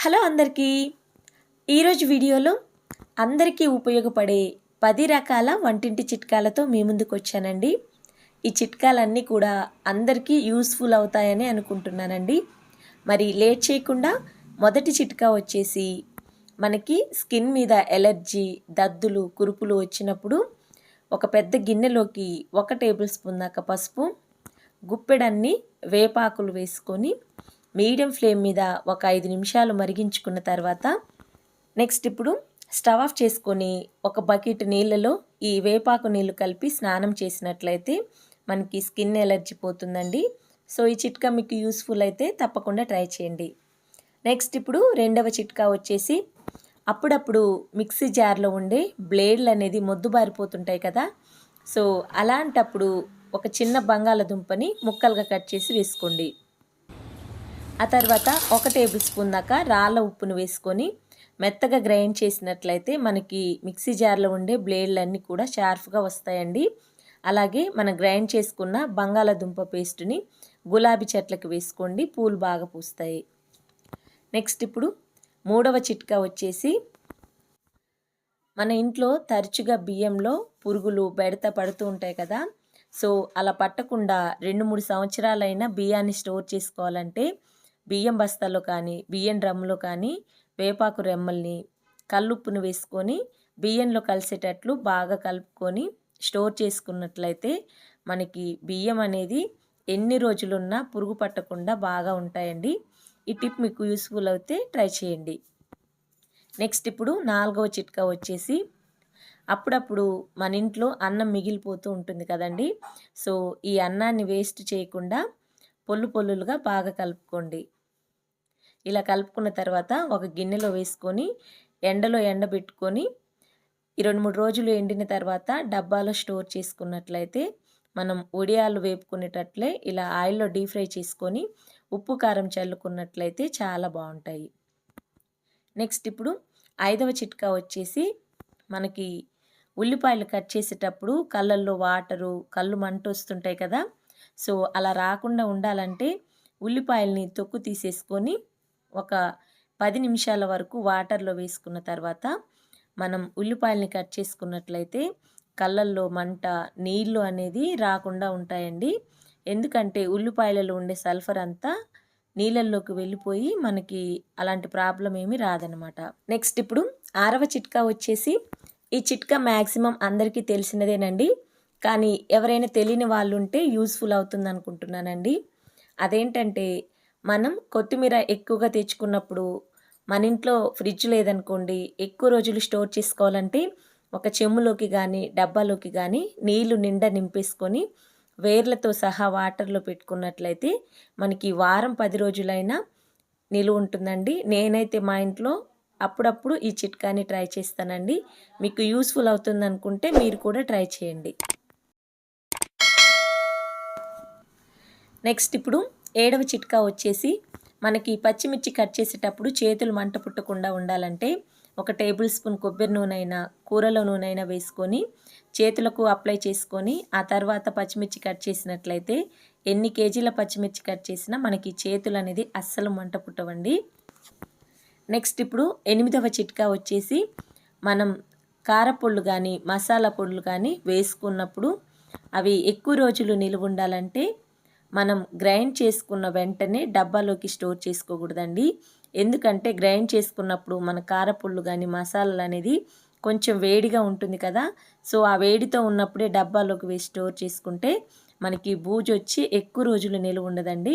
Hello అందరికీ. ఈరోజు వీడియోలో అందరికీ ఉపయోగపడే పది రకాల వంటింటి చిట్కాలతో మీ ముందుకు వచ్చానండి. ఈ చిట్కాలన్నీ కూడా అందరికీ యూస్ఫుల్ అవుతాయని అనుకుంటున్నానండి. మరి లేట్ చేయకుండా మొదటి చిట్కా వచ్చేసి మనకి స్కిన్ మీద ఎలర్జీ దద్దులు కురుపులు వచ్చినప్పుడు ఒక పెద్ద గిన్నెలోకి ఒక టేబుల్ స్పూన్ దాకా పసుపు గుప్పెడన్ని వేపాకులు వేసుకొని మీడియం ఫ్లేమ్ మీద ఒక ఐదు నిమిషాలు మరిగించుకున్న తర్వాత నెక్స్ట్ ఇప్పుడు స్టవ్ ఆఫ్ చేసుకొని ఒక బకెట్ నీళ్ళలో ఈ వేపాకు నీళ్ళు కలిపి స్నానం చేసినట్లయితే మనకి స్కిన్ ఎలర్జీ పోతుందండి. సో ఈ చిట్కా మీకు యూస్ఫుల్ అయితే తప్పకుండా ట్రై చేయండి. నెక్స్ట్ ఇప్పుడు రెండవ చిట్కా వచ్చేసి అప్పుడప్పుడు మిక్సీ జార్లో ఉండే బ్లేడ్లు అనేది మొద్దుబారిపోతుంటాయి కదా. సో అలాంటప్పుడు ఒక చిన్న బంగాళదుంపని ముక్కలుగా కట్ చేసి వేసుకోండి. ఆ తర్వాత ఒక టేబుల్ స్పూన్ దాకా రాళ్ళ ఉప్పును వేసుకొని మెత్తగా గ్రైండ్ చేసినట్లయితే మనకి మిక్సీ జార్లో ఉండే బ్లేడ్లన్నీ కూడా షార్ప్గా వస్తాయండి. అలాగే మనం గ్రైండ్ చేసుకున్న బంగాళదుంప పేస్ట్ని గులాబీ చెట్లకు వేసుకోండి పూలు బాగా పూస్తాయి. నెక్స్ట్ ఇప్పుడు మూడవ చిట్కా వచ్చేసి మన ఇంట్లో తరచుగా బియ్యంలో పురుగులు బెడత పడుతూ ఉంటాయి కదా. సో అలా పట్టకుండా రెండు మూడు సంవత్సరాలైనా బియ్యాన్ని స్టోర్ చేసుకోవాలంటే బియ్యం బస్తాలో కానీ బియ్యం డ్రమ్లో కానీ వేపాకు రెమ్మల్ని కల్లుప్పును వేసుకొని బియ్యంలో కలిసేటట్లు బాగా కలుపుకొని స్టోర్ చేసుకున్నట్లయితే మనకి బియ్యం అనేది ఎన్ని రోజులున్నా పురుగు పట్టకుండా బాగా ఉంటాయండి. ఈ టిప్ మీకు యూస్ఫుల్ అయితే ట్రై చేయండి. నెక్స్ట్ ఇప్పుడు నాలుగవ చిట్కా వచ్చేసి అప్పుడప్పుడు మన ఇంట్లో అన్నం మిగిలిపోతూ ఉంటుంది కదండి. సో ఈ అన్నాన్ని వేస్ట్ చేయకుండా పొల్లు పొల్లులుగా బాగా కలుపుకోండి. ఇలా కలుపుకున్న తర్వాత ఒక గిన్నెలో వేసుకొని ఎండలో ఎండబెట్టుకొని ఈ రెండు మూడు రోజులు ఎండిన తర్వాత డబ్బాలో స్టోర్ చేసుకున్నట్లయితే మనం ఉడియాలు వేపుకునేటట్లే ఇలా ఆయిల్లో డీప్ ఫ్రై చేసుకొని ఉప్పు కారం చల్లుకున్నట్లయితే చాలా బాగుంటాయి. నెక్స్ట్ ఇప్పుడు ఐదవ చిట్కా వచ్చేసి మనకి ఉల్లిపాయలు కట్ చేసేటప్పుడు కళ్ళల్లో వాటరు కళ్ళు మంట వస్తుంటాయి కదా సో అలా రాకుండా ఉండాలంటే ఉల్లిపాయల్ని తొక్కు తీసేసుకొని ఒక పది నిమిషాల వరకు వాటర్లో వేసుకున్న తర్వాత మనం ఉల్లిపాయల్ని కట్ చేసుకున్నట్లయితే కళ్ళల్లో మంట నీళ్ళు అనేది రాకుండా ఉంటాయండి. ఎందుకంటే ఉల్లిపాయలలో ఉండే సల్ఫర్ అంతా నీళ్ళల్లోకి వెళ్ళిపోయి మనకి అలాంటి ప్రాబ్లం ఏమీ రాదనమాట. నెక్స్ట్ ఇప్పుడు ఆరవ చిట్కా వచ్చేసి ఈ చిట్కా మ్యాక్సిమం అందరికీ తెలిసినదేనండి. కానీ ఎవరైనా తెలియని వాళ్ళు ఉంటే యూస్ఫుల్ అవుతుంది అనుకుంటున్నానండి అదేంటంటే మనం కొత్తిమీర ఎక్కువగా తెచ్చుకున్నప్పుడు మన ఇంట్లో ఫ్రిడ్జ్ లేదనుకోండి ఎక్కువ రోజులు స్టోర్ చేసుకోవాలంటే ఒక చెమ్ములోకి కానీ డబ్బాలోకి కానీ నీళ్ళు నిండా నింపేసుకొని వేర్లతో సహా వాటర్లో పెట్టుకున్నట్లయితే మనకి వారం పది రోజులైనా నిలువ ఉంటుందండి. నేనైతే మా ఇంట్లో అప్పుడప్పుడు ఈ చిట్కాని ట్రై చేస్తానండి. మీకు యూస్ఫుల్ అవుతుంది అనుకుంటే మీరు కూడా ట్రై చేయండి. నెక్స్ట్ ఇప్పుడు ఏడవ చిట్కా వచ్చేసి మనకి పచ్చిమిర్చి కట్ చేసేటప్పుడు చేతులు మంట పుట్టకుండా ఉండాలంటే ఒక టేబుల్ స్పూన్ కొబ్బరి నూనె అయినా కూరలో నూనె అయినా వేసుకొని చేతులకు అప్లై చేసుకొని ఆ తర్వాత పచ్చిమిర్చి కట్ చేసినట్లయితే ఎన్ని కేజీల పచ్చిమిర్చి కట్ చేసినా మనకి చేతులు అనేది అస్సలు మంట పుట్టవండి. నెక్స్ట్ ఇప్పుడు ఎనిమిదవ చిట్కా వచ్చేసి మనం కారపొళ్ళు కానీ మసాలా పొడులు కానీ వేసుకున్నప్పుడు అవి ఎక్కువ రోజులు నిలువ ఉండాలంటే మనం గ్రైండ్ చేసుకున్న వెంటనే డబ్బాలోకి స్టోర్ చేసుకోకూడదండి. ఎందుకంటే గ్రైండ్ చేసుకున్నప్పుడు మన కారపుళ్ళు కానీ మసాలాలు అనేది కొంచెం వేడిగా ఉంటుంది కదా. సో ఆ వేడితో ఉన్నప్పుడే డబ్బాలోకి వేసి స్టోర్ చేసుకుంటే మనకి బూజు వచ్చి ఎక్కువ రోజులు నిలువ ఉండదండి.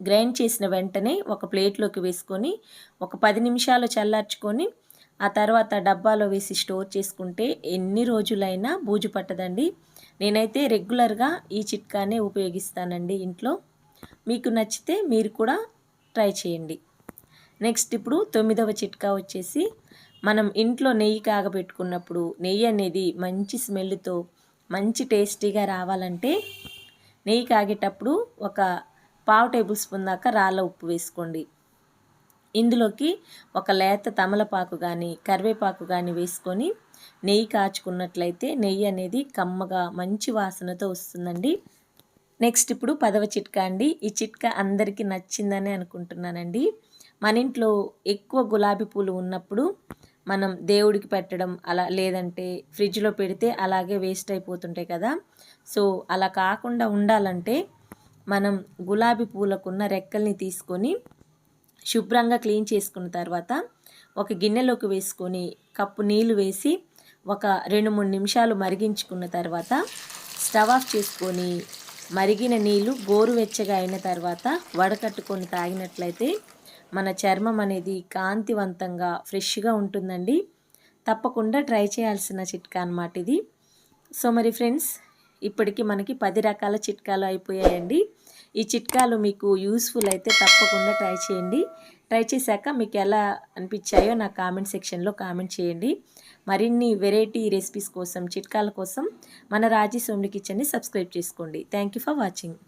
గ్రైండ్ చేసిన వెంటనే ఒక ప్లేట్లోకి వేసుకొని ఒక పది నిమిషాలు చల్లార్చుకొని ఆ తర్వాత డబ్బాలో వేసి స్టోర్ చేసుకుంటే ఎన్ని రోజులైనా బూజు పట్టదండి. నేనైతే రెగ్యులర్గా ఈ చిట్కానే ఉపయోగిస్తానండి ఇంట్లో. మీకు నచ్చితే మీరు కూడా ట్రై చేయండి. నెక్స్ట్ ఇప్పుడు తొమ్మిదవ చిట్కా వచ్చేసి మనం ఇంట్లో నెయ్యి కాగబెట్టుకున్నప్పుడు నెయ్యి అనేది మంచి స్మెల్తో మంచి టేస్టీగా రావాలంటే నెయ్యి కాగేటప్పుడు ఒక పావు టేబుల్ స్పూన్ దాకా రాళ్ళ ఉప్పు వేసుకోండి. ఇందులోకి ఒక లేత తమలపాకు కానీ కరివేపాకు కానీ వేసుకొని నెయ్యి కాచుకున్నట్లయితే నెయ్యి అనేది కమ్మగా మంచి వాసనతో వస్తుందండి. నెక్స్ట్ ఇప్పుడు పదవ చిట్కా అండి. ఈ చిట్కా అందరికీ నచ్చిందని అనుకుంటున్నానండి. మన ఇంట్లో ఎక్కువ గులాబీ పూలు ఉన్నప్పుడు మనం దేవుడికి పెట్టడం అలా లేదంటే ఫ్రిడ్జ్లో పెడితే అలాగే వేస్ట్ అయిపోతుంటాయి కదా. సో అలా కాకుండా ఉండాలంటే మనం గులాబీ పూలకున్న రెక్కల్ని తీసుకొని శుభ్రంగా క్లీన్ చేసుకున్న తర్వాత ఒక గిన్నెలోకి వేసుకొని కప్పు నీళ్ళు వేసి ఒక రెండు మూడు నిమిషాలు మరిగించుకున్న తర్వాత స్టవ్ ఆఫ్ చేసుకొని మరిగిన నీళ్ళు గోరువెచ్చగా అయిన తర్వాత వడకట్టుకొని తాగినట్లయితే మన చర్మం అనేది కాంతివంతంగా ఫ్రెష్గా ఉంటుందండి. తప్పకుండా ట్రై చేయాల్సిన చిట్కా అనమాట ఇది. సో మరి ఫ్రెండ్స్ ఇప్పటికి మనకి పది రకాల చిట్కాలు అయిపోయాయండి. ఈ చిట్కాలు మీకు యూస్ఫుల్ అయితే తప్పకుండా ట్రై చేయండి. ట్రై చేశాక మీకు ఎలా అనిపించాయో నా కామెంట్ సెక్షన్లో కామెంట్ చేయండి. మరిన్ని వెరైటీ రెసిపీస్ కోసం చిట్కాల కోసం మన రాజీ సోమ్ని కిచెన్ని సబ్స్క్రైబ్ చేసుకోండి. Thank you for watching